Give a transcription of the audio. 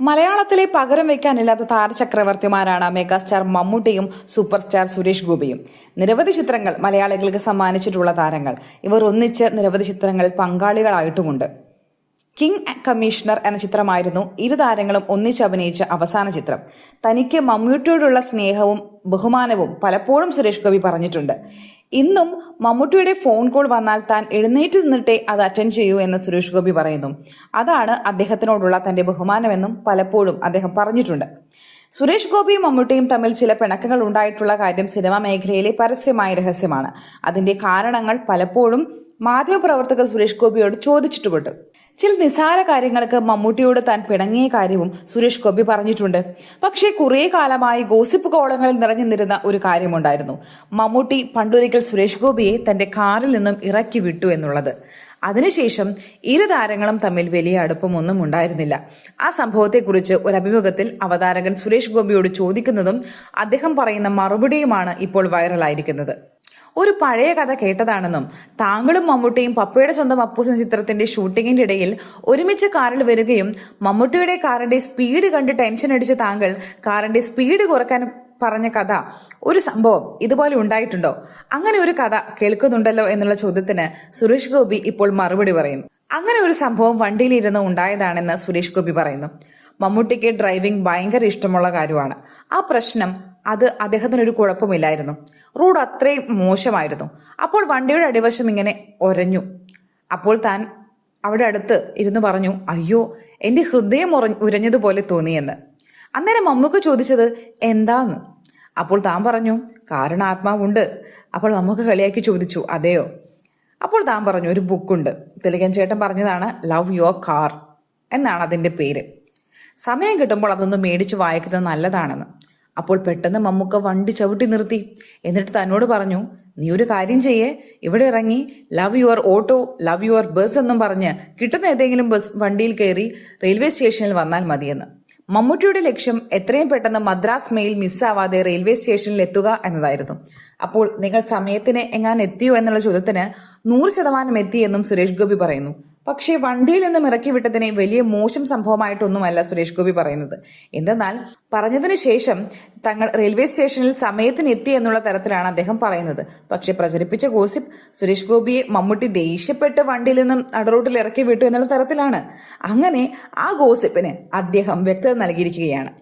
മലയാളത്തിലെ പകരം വയ്ക്കാനില്ലാത്ത താരചക്രവർത്തിമാരാണ് മെഗാസ്റ്റാർ മമ്മൂട്ടിയും സൂപ്പർ സ്റ്റാർ സുരേഷ് ഗോപിയും. നിരവധി ചിത്രങ്ങൾ മലയാളികൾക്ക് സമ്മാനിച്ചിട്ടുള്ള താരങ്ങൾ. ഇവർ ഒന്നിച്ച് നിരവധി ചിത്രങ്ങളിൽ പങ്കാളികളായിട്ടുമുണ്ട്. കിങ് കമ്മീഷണർ എന്ന ചിത്രമായിരുന്നു ഇരു താരങ്ങളും ഒന്നിച്ച് അഭിനയിച്ച അവസാന ചിത്രം. തനിക്ക് മമ്മൂട്ടിയോടുള്ള സ്നേഹവും ബഹുമാനവും പലപ്പോഴും സുരേഷ് ഗോപി പറഞ്ഞിട്ടുണ്ട്. ഇന്നും മമ്മൂട്ടിയുടെ ഫോൺ കോൾ വന്നാൽ താൻ എഴുന്നേറ്റ് നിന്നിട്ടേ അത് അറ്റൻഡ് ചെയ്യൂ എന്ന് സുരേഷ് ഗോപി പറയുന്നു. അതാണ് അദ്ദേഹത്തിനോടുള്ള തന്റെ ബഹുമാനമെന്നും പലപ്പോഴും അദ്ദേഹം പറഞ്ഞിട്ടുണ്ട്. സുരേഷ് ഗോപിയും മമ്മൂട്ടിയും തമ്മിൽ ചില പിണക്കങ്ങൾ ഉണ്ടായിട്ടുള്ള കാര്യം സിനിമാ മേഖലയിലെ പരസ്യമായ രഹസ്യമാണ്. അതിന്റെ കാരണങ്ങൾ പലപ്പോഴും മാധ്യമപ്രവർത്തകർ സുരേഷ് ഗോപിയോട് ചോദിച്ചിട്ടുമുണ്ട്. ചില നിസ്സാര കാര്യങ്ങൾക്ക് മമ്മൂട്ടിയോട് താൻ പിണങ്ങിയ കാര്യവും സുരേഷ് ഗോപി പറഞ്ഞിട്ടുണ്ട്. പക്ഷേ കുറേ കാലമായി ഗോസിപ്പ് കോളങ്ങളിൽ നിറഞ്ഞു നിന്നിരുന്ന ഒരു കാര്യമുണ്ടായിരുന്നു. മമ്മൂട്ടി പണ്ടൊരിക്കൽ സുരേഷ് ഗോപിയെ തന്റെ കാറിൽ നിന്നും ഇറക്കി വിട്ടു എന്നുള്ളത്. അതിനുശേഷം ഇരു താരങ്ങളും തമ്മിൽ വലിയ അടുപ്പമൊന്നും ഉണ്ടായിരുന്നില്ല. ആ സംഭവത്തെക്കുറിച്ച് ഒരു അഭിമുഖത്തിൽ അവതാരകൻ സുരേഷ് ഗോപിയോട് ചോദിക്കുന്നതും അദ്ദേഹം പറയുന്ന മറുപടിയുമാണ് ഇപ്പോൾ വൈറലായിരിക്കുന്നത്. ഒരു പഴയ കഥ കേട്ടതാണെന്നും താങ്കളും മമ്മൂട്ടിയും പപ്പയുടെ സ്വന്തം അപ്പൂസൻ ചിത്രത്തിന്റെ ഷൂട്ടിങ്ങിന്റെ ഇടയിൽ ഒരുമിച്ച് കാറിൽ വരികയും മമ്മൂട്ടിയുടെ കാറിന്റെ സ്പീഡ് കണ്ട് ടെൻഷൻ അടിച്ച താങ്കൾ കാറിന്റെ സ്പീഡ് കുറയ്ക്കാൻ പറഞ്ഞ കഥ ഒരു സംഭവം ഇതുപോലെ ഉണ്ടായിട്ടുണ്ടോ? അങ്ങനെ ഒരു കഥ കേൾക്കുന്നുണ്ടല്ലോ എന്നുള്ള ചോദ്യത്തിന് സുരേഷ് ഗോപി ഇപ്പോൾ മറുപടി പറയുന്നു. അങ്ങനെ ഒരു സംഭവം വണ്ടിയിലിരുന്ന് ഉണ്ടായതാണെന്ന് സുരേഷ് ഗോപി പറയുന്നു. മമ്മൂട്ടിക്ക് ഡ്രൈവിംഗ് ഭയങ്കര ഇഷ്ടമുള്ള കാര്യമാണ്. ആ പ്രശ്നം അത് അദ്ദേഹത്തിനൊരു കുഴപ്പമില്ലായിരുന്നു. റോഡ് അത്രയും മോശമായിരുന്നു. അപ്പോൾ വണ്ടിയുടെ അടിവശം ഇങ്ങനെ ഒരഞ്ഞു. അപ്പോൾ താൻ അവിടെ അടുത്ത് ഇരുന്ന് പറഞ്ഞു അയ്യോ എന്റെ ഹൃദയം ഉറ ഉരഞ്ഞതുപോലെ തോന്നിയെന്ന്. അന്നേരം മമ്മൂക്ക് ചോദിച്ചത് എന്താന്ന്? അപ്പോൾ താൻ പറഞ്ഞു കാരണം ആത്മാവുണ്ട് അപ്പോൾ മമ്മൂക്ക് കളിയാക്കി ചോദിച്ചു അതെയോ? അപ്പോൾ താൻ പറഞ്ഞു ഒരു ബുക്കുണ്ട്. തിലകൻ ചേട്ടൻ പറഞ്ഞതാണ് ലവ് യുവർ കാർ എന്നാണ് അതിന്റെ പേര്. സമയം കിട്ടുമ്പോൾ അതൊന്ന് മേടിച്ച് വായിക്കുന്നത് നല്ലതാണെന്ന്. അപ്പോൾ പെട്ടെന്ന് മമ്മൂക്ക വണ്ടി ചവിട്ടി നിർത്തി. എന്നിട്ട് തന്നോട് പറഞ്ഞു നീ ഒരു കാര്യം ചെയ്യേ. ഇവിടെ ഇറങ്ങി love your auto love your bus എന്നും പറഞ്ഞ് കിട്ടുന്ന ഏതെങ്കിലും ബസ് വണ്ടിയിൽ കയറി റെയിൽവേ സ്റ്റേഷനിൽ വന്നാൽ മതിയെന്ന്. മമ്മൂട്ടിയുടെ ലക്ഷ്യം എത്രയും പെട്ടെന്ന് മദ്രാസ് മെയിൽ മിസ്സാവാതെ റെയിൽവേ സ്റ്റേഷനിൽ എത്തുക എന്നതായിരുന്നു. അപ്പോൾ നിങ്ങൾ സമയത്തിന് എങ്ങാൻ എത്തിയോ എന്നുള്ള ചോദ്യത്തിന് നൂറ് ശതമാനം എത്തിയെന്നും സുരേഷ് ഗോപി പറയുന്നു. പക്ഷേ വണ്ടിയിൽ നിന്നും ഇറക്കി വിട്ടതിനെ വലിയ മോശം സംഭവമായിട്ടൊന്നുമല്ല സുരേഷ് ഗോപി പറയുന്നത്. എന്തെന്നാൽ പറഞ്ഞതിന് ശേഷം തങ്ങൾ റെയിൽവേ സ്റ്റേഷനിൽ സമയത്തിന് എത്തി എന്നുള്ള തരത്തിലാണ് അദ്ദേഹം പറയുന്നത്. പക്ഷേ പ്രചരിപ്പിച്ച ഗോസിപ്പ് സുരേഷ് ഗോപിയെ മമ്മൂട്ടി ദേഷ്യപ്പെട്ട് വണ്ടിയിൽ നിന്നും നടുറോട്ടിൽ ഇറക്കി വിട്ടു എന്നുള്ള തരത്തിലാണ്. അങ്ങനെ ആ ഗോസിപ്പിന് അദ്ദേഹം വ്യക്തത നൽകിയിരിക്കുകയാണ്.